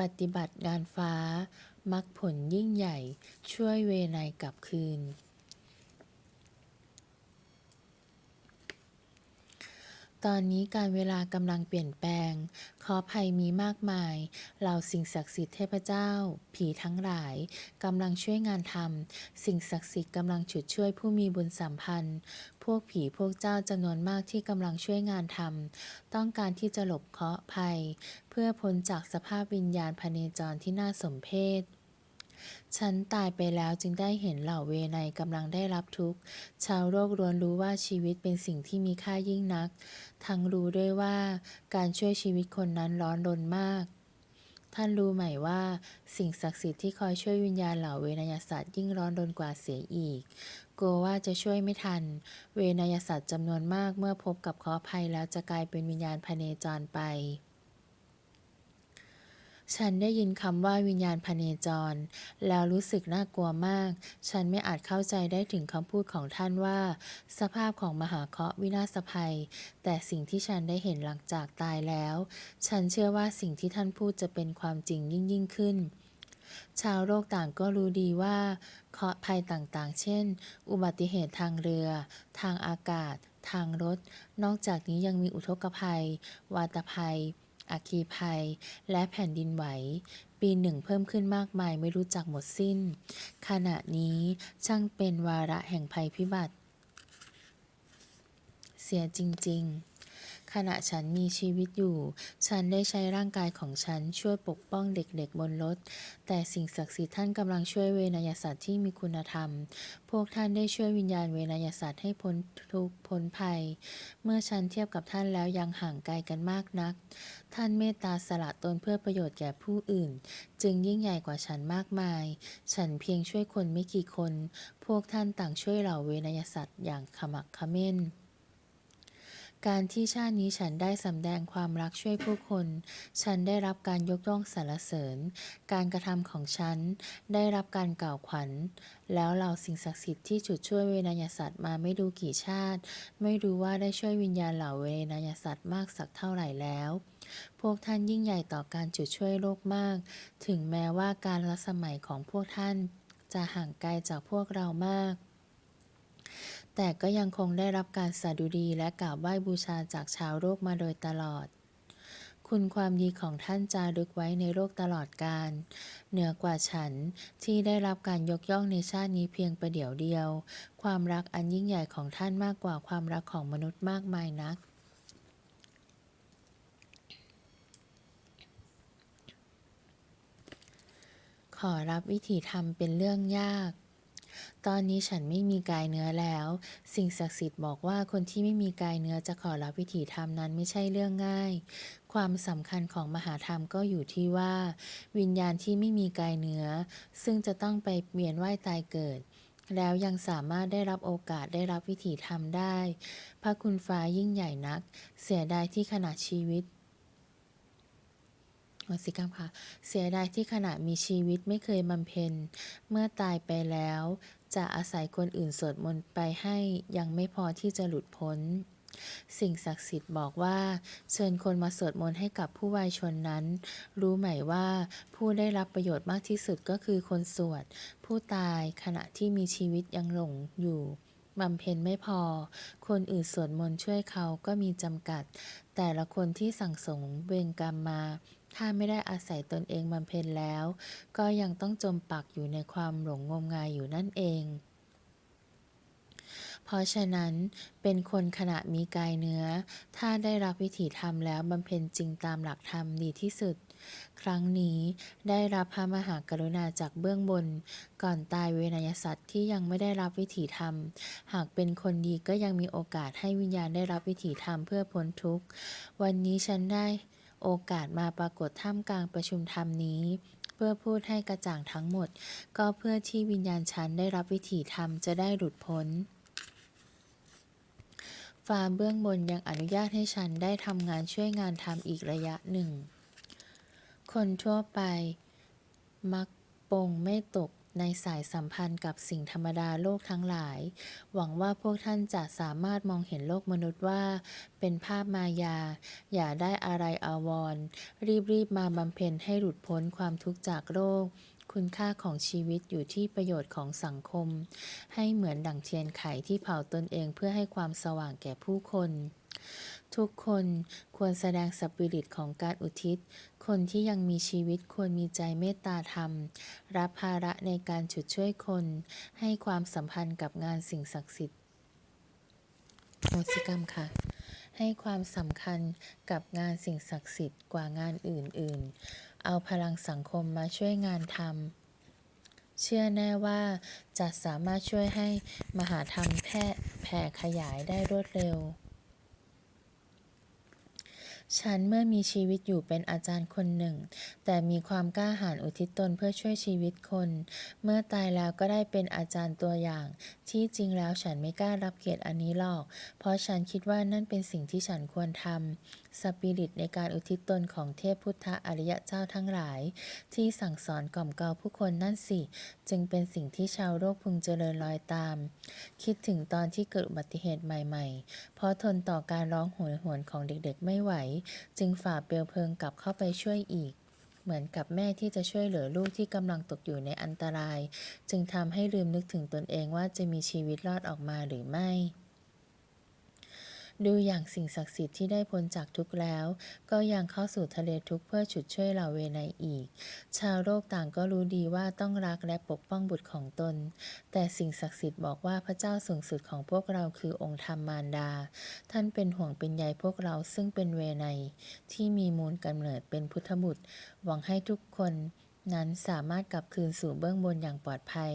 ปฏิบัติงานฟ้ามักผลยิ่งใหญ่ ช่วยเวไนกลับคืน ตอนนี้การเวลากำลังเปลี่ยนแปลง ขอภัยมีมากมายเหล่าสิ่งศักดิ์สิทธิ์เทพเจ้า ผีทั้งหลายกำลังช่วยงานทำสิ่งศักดิ์สิทธิ์กำลังฉุดช่วยผู้มีบุญสัมพันธ์ พวกผีพวกเจ้าจำนวนมากที่กำลังช่วยงานทำต้องการที่จะหลบเคราะห์ภัย เพื่อพ้นจากสภาพวิญญาณพเนจรที่น่าสมเพช ฉันตายไปแล้วจึงได้เห็นเหล่าเวไนยกำลังได้รับทุกข์ ชาวโลกล้วนรู้ว่าชีวิตเป็นสิ่งที่มีค่ายิ่งนัก ทั้งรู้ด้วยว่าการช่วยชีวิตคนนั้นร้อนรนมากท่านรู้ไหมว่าสิ่งศักดิ์สิทธิ์ที่คอยช่วยวิญญาณเหล่าเวนยสัตว์ยิ่งร้อนรนกว่าเสียอีก กลัวว่าจะช่วยไม่ทัน เวนยสัตว์จำนวนมากเมื่อพบกับเคราะห์ภัยแล้วจะกลายเป็นวิญญาณพเนจรไป ฉันได้ยินคำว่าวิญญาณพเนจร แล้วรู้สึกน่ากลัวมาก ฉันไม่อาจเข้าใจได้ถึงคำพูดของท่านว่า สภาพของมหาเคราะห์วินาศภัย แต่สิ่งที่ฉันได้เห็นหลังจากตายแล้ว ฉันเชื่อว่าสิ่งที่ท่านพูดจะเป็นความจริงยิ่งยิ่งขึ้นชาวโลกต่างก็รู้ดีว่า เคราะห์ภัยต่างๆ เช่น อุบัติเหตุทางเรือ ทางอากาศ ทางรถ นอกจากนี้ยังมีอุทกภัย วาตภัย อัคคีภัย และแผ่นดินไหว ปีหนึ่งเพิ่มขึ้นมากมายไม่รู้จักหมดสิ้น ขณะนี้ช่างเป็นวาระแห่งภัยพิบัติ เสียจริง ๆ ขณะฉันมีชีวิตอยู่ ฉันได้ใช้ร่างกายของฉันช่วยปกป้องเด็กๆบนรถ แต่สิ่งศักดิ์สิทธิ์ท่านกำลังช่วยเวนยศาสตว์ที่มีคุณธรรม พวกท่านได้ช่วยวิญญาณเวนยศาสตว์ให้พ้นทุกพ้นภัย เมื่อฉันเทียบกับท่านแล้วยังห่างไกลกันมากนัก ท่านเมตตาสละตนเพื่อประโยชน์แก่ผู้อื่น จึงยิ่งใหญ่กว่าฉันมากมาย ฉันเพียงช่วยคนไม่กี่คน พวกท่านต่างช่วยเหล่าเวนยสัตว์อย่างขมักขม้น การที่ชาตินี้ฉันได้สำแดงความรักช่วยผู้คน ฉันได้รับการยกย่องสรรเสริญ การกระทำของฉัน ได้รับการกล่าวขวัญ แล้วเหล่าสิ่งศักดิ์สิทธิ์ที่จุดช่วยเวนยสัตว์มาไม่ดูกี่ชาติ ไม่รู้ว่าได้ช่วยวิญญาณเหล่าเวนยสัตว์มากสักเท่าไหร่แล้ว พวกท่านยิ่งใหญ่ต่อการจุดช่วยโลกมาก ถึงแม้ว่าการละสมัยของพวกท่าน จะห่างไกลจากพวกเรามาก แต่ก็ยังคงได้รับการสดุดีและกราบไหว้บูชาจากชาวโลกมาโดยตลอด คุณความดีของท่านจารึกไว้ในโลกตลอดกาลเหนือกว่าฉันที่ได้รับการยกย่องในชาตินี้เพียงประเดี๋ยวเดียว ความรักอันยิ่งใหญ่ของท่านมากกว่าความรักของมนุษย์มากมายนักขอรับวิถีทำเป็นเรื่องยาก ตอนนี้ฉันไม่มีกายเนื้อแล้ว สิ่งศักดิ์สิทธิ์บอกว่าคนที่ไม่มีกายเนื้อจะขอรับวิถีธรรมนั้นไม่ใช่เรื่องง่าย ความสำคัญของมหาธรรมก็อยู่ที่ว่า วิญญาณที่ไม่มีกายเนื้อ ซึ่งจะต้องไปเวียนว่ายตายเกิดแล้วยังสามารถได้รับโอกาสได้รับวิถีธรรมได้ พระคุณฟ้ายิ่งใหญ่นัก เสียดายที่ขณะชีวิต วสิกรรมค่ะ เสียดายที่ขณะมีชีวิตไม่เคยบำเพ็ญ เมื่อตายไปแล้ว จะอาศัยคนอื่นสวดมนต์ไปให้ยังไม่พอที่จะหลุดพ้น สิ่งศักดิ์สิทธิ์บอกว่า เชิญคนมาสวดมนต์ให้กับผู้วายชนนั้น รู้ไหมว่าผู้ได้รับประโยชน์มากที่สุดก็คือคนสวด ผู้ตายขณะที่มีชีวิตยังหลงอยู่บำเพ็ญไม่พอ คนอื่นสวดมนต์ช่วยเขาก็มีจำกัด แต่ละคนที่สั่งสมเวรกรรมมา ถ้าไม่ได้อาศัยตนเองบำเพ็ญแล้ว ก็ยังต้องจมปักอยู่ในความหลงงมงายอยู่นั่นเอง เพราะฉะนั้นเป็นคนขณะมีกายเนื้อ ถ้าได้รับวิถีธรรมแล้วบำเพ็ญจริงตามหลักธรรมดีที่สุด ครั้งนี้ได้รับพระมหากรุณาจากเบื้องบน ก่อนตายเวนยสัตว์ที่ยังไม่ได้รับวิถีธรรม หากเป็นคนดีก็ยังมีโอกาสให้วิญญาณได้รับวิถีธรรมเพื่อพ้นทุกข์ วันนี้ฉันได้ โอกาสมาปรากฏท่ามกลางประชุมธรรมนี้ เพื่อพูดให้กระจ่างทั้งหมด ก็เพื่อที่วิญญาณฉันได้รับวิถีธรรมจะได้หลุดพ้นฟ้าเบื้องบนยังอนุญาตให้ฉันได้ทำงานช่วยงานทำอีกระยะหนึ่ง คนทั่วไป มักปงไม่ตก ในสายสัมพันธ์กับสิ่งธรรมดาโลกทั้งหลาย หวังว่าพวกท่านจะสามารถมองเห็นโลกมนุษย์ว่า เป็นภาพมายา อย่าได้อะไรอาวรีบรีบมาบำเพ็ญให้หลุดพ้นความทุกข์จากโลก คุณค่าของชีวิตอยู่ที่ประโยชน์ของสังคม ให้เหมือนดั่งเทียนไขที่เผาตนเองเพื่อให้ความสว่างแก่ผู้คน ทุกคนควรแสดงสปิริตของการอุทิศ คนที่ยังมีชีวิตควรมีใจเมตตาธรรม รับภาระในการฉุดช่วยคน ให้ความสัมพันธ์กับงานสิ่งศักดิ์สิทธิ์โมสิกรรมค่ะให้ความสำคัญกับงานสิ่งศักดิ์สิทธิ์กว่างานอื่น ๆ เอาพลังสังคมมาช่วยงานทำ เชื่อแน่ว่าจะสามารถช่วยให้มหาธรรมแพร่แผ่ขยายได้รวดเร็ว ฉันเมื่อมีชีวิตอยู่เป็นอาจารย์คนหนึ่ง แต่มีความกล้าหาญอุทิศตนเพื่อช่วยชีวิตคน เมื่อตายแล้วก็ได้เป็นอาจารย์ตัวอย่าง ที่จริงแล้วฉันไม่กล้ารับเกียรติอันนี้หรอก เพราะฉันคิดว่านั่นเป็นสิ่งที่ฉันควรทำสปิริตในการอุทิศตนของเทพพุทธอริยะเจ้าทั้งหลาย ที่สั่งสอนกล่อมเกลาผู้คนนั่นสิ จึงเป็นสิ่งที่ชาวโลกพึงเจริญรอยตาม คิดถึงตอนที่เกิดอุบัติเหตุใหม่ๆ เพราะทนต่อการร้องโหยหวนของเด็กๆไม่ไหว จึงฝ่าเปลวเพลิงกลับเข้าไปช่วยอีก เหมือนกับแม่ที่จะช่วยเหลือลูกที่กำลังตกอยู่ในอันตราย จึงทำให้ลืมนึกถึงตนเองว่าจะมีชีวิตรอดออกมาหรือไม่ ดูอย่างสิ่งศักดิ์สิทธิ์ที่ได้พ้นจากทุกข์แล้ว ก็ยังเข้าสู่ทะเลทุกข์เพื่อฉุดช่วยเหล่าเวไนยอีก ชาวโลกต่างก็รู้ดีว่าต้องรักและปกป้องบุตรของตน แต่สิ่งศักดิ์สิทธิ์บอกว่าพระเจ้าสูงสุดของพวกเราคือองค์ธรรมมารดา ท่านเป็นห่วงเป็นใยพวกเราซึ่งเป็นเวไนยที่มีมูลกำเนิดเป็นพุทธบุตร หวังให้ทุกคน นั้นสามารถกลับคืนสู่เบื้องบนอย่างปลอดภัย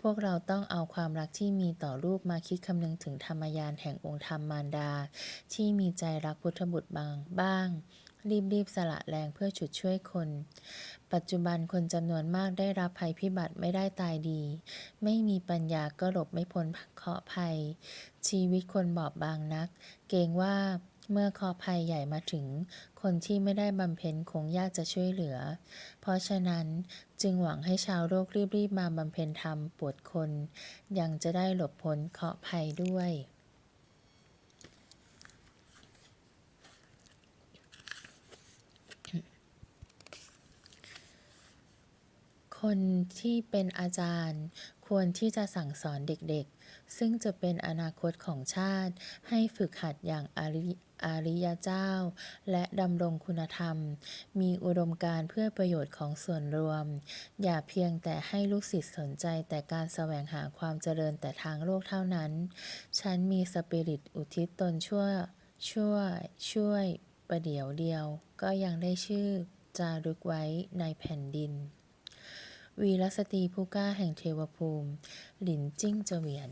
พวกเราต้องเอาความรักที่มีต่อลูกมาคิดคำนึงถึงธรรมยานแห่งองค์ธรรมมารดา ที่มีใจรักพุทธบุตรบางบ้างรีบๆสละแรงเพื่อฉุดช่วยคน ปัจจุบันคนจำนวนมากได้รับภัยพิบัติไม่ได้ตายดี ไม่มีปัญญาก็หลบไม่พ้นเคราะห์ภัย ชีวิตคนบอบบางนัก เกรงว่า เมื่อคราะห์ภัยใหญ่มาถึง คนที่ไม่ได้บำเพ็ญคงยากจะช่วยเหลือ เพราะฉะนั้นจึงหวังให้ชาวโลกรีบๆมาบำเพ็ญธรรมปวดคน ยังจะได้หลบพ้นเคาะภัยด้วยคนที่เป็นอาจารย์ควรที่จะสั่งสอนเด็กๆ ซึ่งจะเป็นอนาคตของชาติ ให้ฝึกหัดอย่างอาริอาริยเจ้า และดำรงคุณธรรม มีอุดมการเพื่อประโยชน์ของส่วนรวม อย่าเพียงแต่ให้ลูกศิษย์สนใจแต่การแสวงหาความเจริญแต่ทางโลกเท่านั้น ฉันมีสปิริตอุทิศตนชั่วช่วย ช่วย ประเดี๋ยวเดียว ก็ยังได้ชื่อ จารึกไว้ในแผ่นดิน วีรสตรีผู้กล้าแห่งเทวภูมิ หลินจิ้งเจวียน